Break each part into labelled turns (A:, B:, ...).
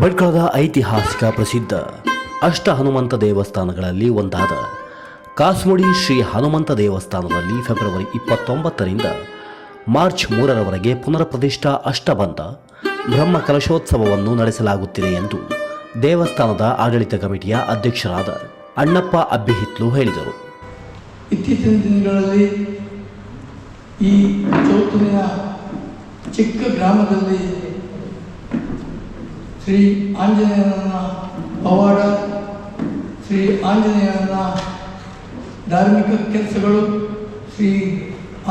A: ಭಟ್ಕಳದ ಐತಿಹಾಸಿಕ ಪ್ರಸಿದ್ಧ ಅಷ್ಟ ಹನುಮಂತ ದೇವಸ್ಥಾನಗಳಲ್ಲಿ ಒಂದಾದ ಕಾಸ್ಮುಡಿ ಶ್ರೀ ಹನುಮಂತ ದೇವಸ್ಥಾನದಲ್ಲಿ ಫೆಬ್ರವರಿ ಇಪ್ಪತ್ತೊಂಬತ್ತರಿಂದ ಮಾರ್ಚ್ ಮೂರರವರೆಗೆ ಪುನರ್ಪ್ರತಿಷ್ಠಾ ಅಷ್ಟಬಂಧ ಬ್ರಹ್ಮ ಕಲಶೋತ್ಸವವನ್ನು ನಡೆಸಲಾಗುತ್ತಿದೆ ಎಂದು ದೇವಸ್ಥಾನದ ಆಡಳಿತ ಕಮಿಟಿಯ ಅಧ್ಯಕ್ಷರಾದ ಅಣ್ಣಪ್ಪ ಅಬ್ಬಿಹಿತ್ಲು ಹೇಳಿದರು.
B: ಇತ್ತೀಚಿನ ದಿನಗಳಲ್ಲಿ ಈ ಚೌತನೆಯ ಚಿಕ್ಕ ಗ್ರಾಮದಲ್ಲಿ ಶ್ರೀ ಆಂಜನೇಯನ ಪವಾಡ ಶ್ರೀ ಆಂಜನೇಯನ ಧಾರ್ಮಿಕ ಕೆಲಸಗಳು, ಶ್ರೀ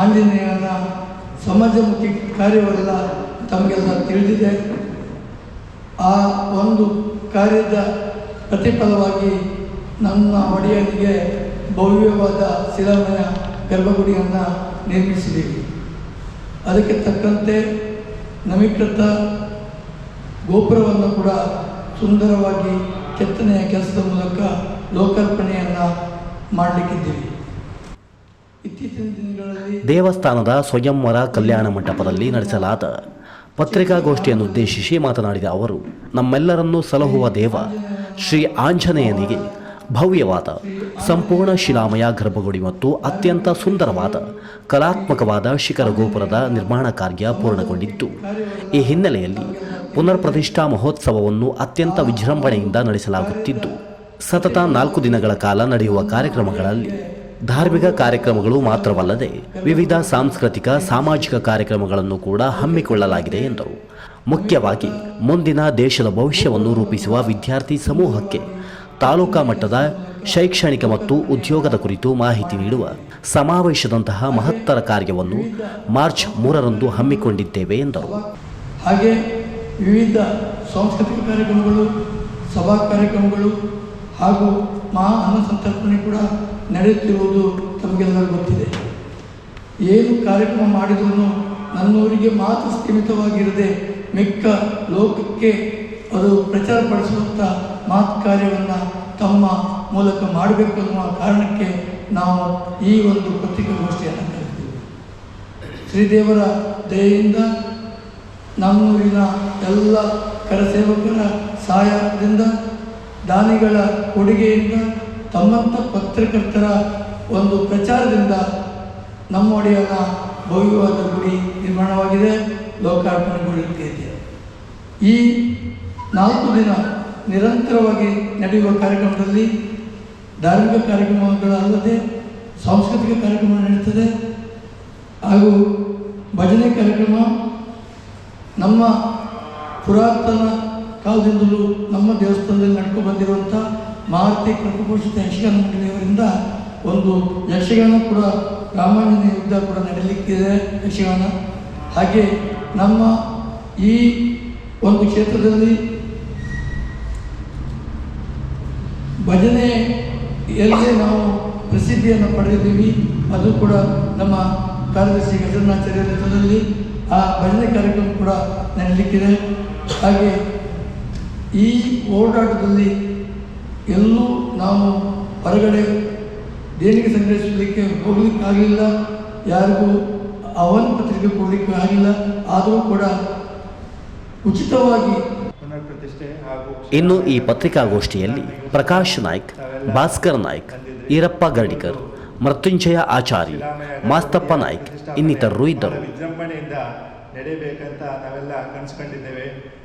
B: ಆಂಜನೇಯನ ಸಮಾಜಮುಖಿ ಕಾರ್ಯವೆಲ್ಲ ತಮಗೆಲ್ಲ ತಿಳಿದಿದೆ. ಆ ಒಂದು ಕಾರ್ಯದ ಪ್ರತಿಫಲವಾಗಿ ನನ್ನ ಒಡೆಯನಿಗೆ ಭವ್ಯವಾದ ಶಿಲಾಮಯ ಗರ್ಭಗುಡಿಯನ್ನು ನಿರ್ಮಿಸಿದ್ದೀವಿ. ಅದಕ್ಕೆ ತಕ್ಕಂತೆ ನವೀಕೃತ ಗೋಪುರವನ್ನು ಕೂಡ ಸುಂದರವಾಗಿ ಕೆತ್ತನೆಯ ಕೆಲಸದ ಮೂಲಕ ಲೋಕಾರ್ಪಣೆಯನ್ನು ಮಾಡಲಿಕ್ಕಿದ್ದೀವಿ. ಇತ್ತೀಚಿನ ದಿನಗಳಲ್ಲಿ
A: ದೇವಸ್ಥಾನದ ಸ್ವಯಂವರ ಕಲ್ಯಾಣ ಮಂಟಪದಲ್ಲಿ ನಡೆಸಲಾದ ಪತ್ರಿಕಾಗೋಷ್ಠಿಯನ್ನು ಉದ್ದೇಶಿಸಿ ಮಾತನಾಡಿದ ಅವರು, ನಮ್ಮೆಲ್ಲರನ್ನೂ ಸಲಹುವ ದೇವ ಶ್ರೀ ಆಂಜನೇಯನಿಗೆ ಭವ್ಯವಾದ ಸಂಪೂರ್ಣ ಶಿಲಾಮಯ, ಗರ್ಭಗುಡಿ ಮತ್ತು ಅತ್ಯಂತ ಸುಂದರವಾದ ಕಲಾತ್ಮಕವಾದ ಶಿಖರ ಗೋಪುರದ ನಿರ್ಮಾಣ ಕಾರ್ಯ ಪೂರ್ಣಗೊಂಡಿತ್ತು. ಈ ಹಿನ್ನೆಲೆಯಲ್ಲಿ ಪುನರ್ ಪ್ರತಿಷ್ಠಾ ಮಹೋತ್ಸವವನ್ನು ಅತ್ಯಂತ ವಿಜೃಂಭಣೆಯಿಂದ ನಡೆಸಲಾಗುತ್ತಿದ್ದು, ಸತತ ನಾಲ್ಕು ದಿನಗಳ ಕಾಲ ನಡೆಯುವ ಕಾರ್ಯಕ್ರಮಗಳಲ್ಲಿ ಧಾರ್ಮಿಕ ಕಾರ್ಯಕ್ರಮಗಳು ಮಾತ್ರವಲ್ಲದೆ ವಿವಿಧ ಸಾಂಸ್ಕೃತಿಕ, ಸಾಮಾಜಿಕ ಕಾರ್ಯಕ್ರಮಗಳನ್ನು ಕೂಡ ಹಮ್ಮಿಕೊಳ್ಳಲಾಗಿದೆ ಎಂದರು. ಮುಖ್ಯವಾಗಿ ಮುಂದಿನ ದೇಶದ ಭವಿಷ್ಯವನ್ನು ರೂಪಿಸುವ ವಿದ್ಯಾರ್ಥಿ ಸಮೂಹಕ್ಕೆ ತಾಲೂಕಾ ಮಟ್ಟದ ಶೈಕ್ಷಣಿಕ ಮತ್ತು ಉದ್ಯೋಗದ ಕುರಿತು ಮಾಹಿತಿ ನೀಡುವ ಸಮಾವೇಶದಂತಹ ಮಹತ್ತರ ಕಾರ್ಯವನ್ನು ಮಾರ್ಚ್ ಮೂರರಂದು ಹಮ್ಮಿಕೊಂಡಿದ್ದೇವೆ ಎಂದರು.
B: ಹಾಗೆ ವಿವಿಧ ಸಾಂಸ್ಕೃತಿಕ ಕಾರ್ಯಕ್ರಮಗಳು, ಸಭಾ ಕಾರ್ಯಕ್ರಮಗಳು ಹಾಗೂ ಮಹಾ ಅನ್ನ ಸಂತರ್ಪಣೆ ಕೂಡ ನಡೆಯುತ್ತಿರುವುದು ತಮಗೆಲ್ಲರಿಗೂ ಗೊತ್ತಿದೆ. ಏನು ಕಾರ್ಯಕ್ರಮ ಮಾಡಿದರೂ ನನ್ನೂರಿಗೆ ಮಾತ್ರ ಸೀಮಿತವಾಗಿರದೆ ಮಿಕ್ಕ ಲೋಕಕ್ಕೆ ಅದು ಪ್ರಚಾರ ಪಡಿಸುವಂಥ ಮಾತು ಕಾರ್ಯವನ್ನು ತಮ್ಮ ಮೂಲಕ ಮಾಡಬೇಕು ಅನ್ನುವ ಕಾರಣಕ್ಕೆ ನಾವು ಈ ಒಂದು ಪತ್ರಿಕಾಗೋಷ್ಠಿಯನ್ನು ಕರೆದಿದ್ದೇವೆ. ಶ್ರೀದೇವರ ದಯೆಯಿಂದ ನಮ್ಮೂರಿನ ಎಲ್ಲ ಕರಸೇವಕರ ಸಹಾಯದಿಂದ ದಾನಿಗಳ ಕೊಡುಗೆಯಿಂದ ತಮ್ಮಂಥ ಪತ್ರಕರ್ತರ ಒಂದು ಪ್ರಚಾರದಿಂದ ನಮ್ಮ ಒಡೆಯನ ಭವ್ಯವಾದ ಗುಡಿ ನಿರ್ಮಾಣವಾಗಿದೆ. ಲೋಕಾರ್ಪಣೆಗೊಳ್ಳುತ್ತಿದೆ ಈ ನಾಲ್ಕು ದಿನ ನಿರಂತರವಾಗಿ ನಡೆಯುವ ಕಾರ್ಯಕ್ರಮದಲ್ಲಿ ಧಾರ್ಮಿಕ ಕಾರ್ಯಕ್ರಮಗಳಲ್ಲದೆ ಸಾಂಸ್ಕೃತಿಕ ಕಾರ್ಯಕ್ರಮ ನಡೀತದೆ. ಹಾಗೂ ಭಜನೆ ಕಾರ್ಯಕ್ರಮ ನಮ್ಮ ಪುರಾತನ ಕಾಲದಿಂದಲೂ ನಮ್ಮ ದೇವಸ್ಥಾನದಲ್ಲಿ ನಡ್ಕೊಂಡು ಬಂದಿರುವಂಥ ಮಾರುತಿ ಕೃಪಪೋಷಿತ ಯಕ್ಷಗಾನ ಮಂಡಳಿಯವರಿಂದ ಒಂದು ಯಕ್ಷಗಾನ ಕೂಡ ರಾಮಾಯಣ ಯುದ್ಧ ಕೂಡ ನಡೀಲಿಕ್ಕಿದೆ ಯಕ್ಷಗಾನ. ಹಾಗೆ ನಮ್ಮ ಈ ಒಂದು ಕ್ಷೇತ್ರದಲ್ಲಿ ಭಜನೆಯಲ್ಲಿ ನಾವು ಪ್ರಸಿದ್ಧಿಯನ್ನು ಪಡೆದಿದ್ದೀವಿ, ಅದು ಕೂಡ ನಮ್ಮ ಕಾರ್ಯದರ್ಶಿ ಗಜನಾಚಾರ್ಯ ನೇತೃತ್ವದಲ್ಲಿ ಆ ಭಜನೆ ಕಾರ್ಯಕ್ರಮ ಕೂಡ ನಡೀಲಿಕ್ಕಿದೆ ಹಾಗೆ ಈ ಓಡಾಟದಲ್ಲಿ ಎಲ್ಲೂ ನಾವು ಹೊರಗಡೆ ದೇಣಿಗೆ ಸಂಗ್ರಹಿಸಲಿಕ್ಕೆ ಹೋಗ್ಲಿಕ್ಕೆ ಆಗಲಿಲ್ಲ ಯಾರಿಗೂ ಅವನ ಪತ್ರಿಕೆ ಕೊಡಲಿಕ್ಕೆ ಆಗಿಲ್ಲ ಆದರೂ ಕೂಡ ಉಚಿತವಾಗಿ
A: ಇನ್ನು ಈ ಪತ್ರಿಕಾಗೋಷ್ಠಿಯಲ್ಲಿ ಪ್ರಕಾಶ್ ನಾಯ್ಕ್ ಭಾಸ್ಕರ್ ನಾಯ್ಕ್ ಈರಪ್ಪ ಗರ್ಡಿಕರ್ ಮೃತ್ಯುಂಜಯ ಆಚಾರಿ ಮಾಸ್ತಪ್ಪ ನಾಯ್ಕ್ ಇನ್ನಿತರರು ಇದ್ದರು.
C: ನಡೆಯಬೇಕಂತ ನಾವೆಲ್ಲ ಕನಸ್ಕೊಂಡಿದ್ದೇವೆ.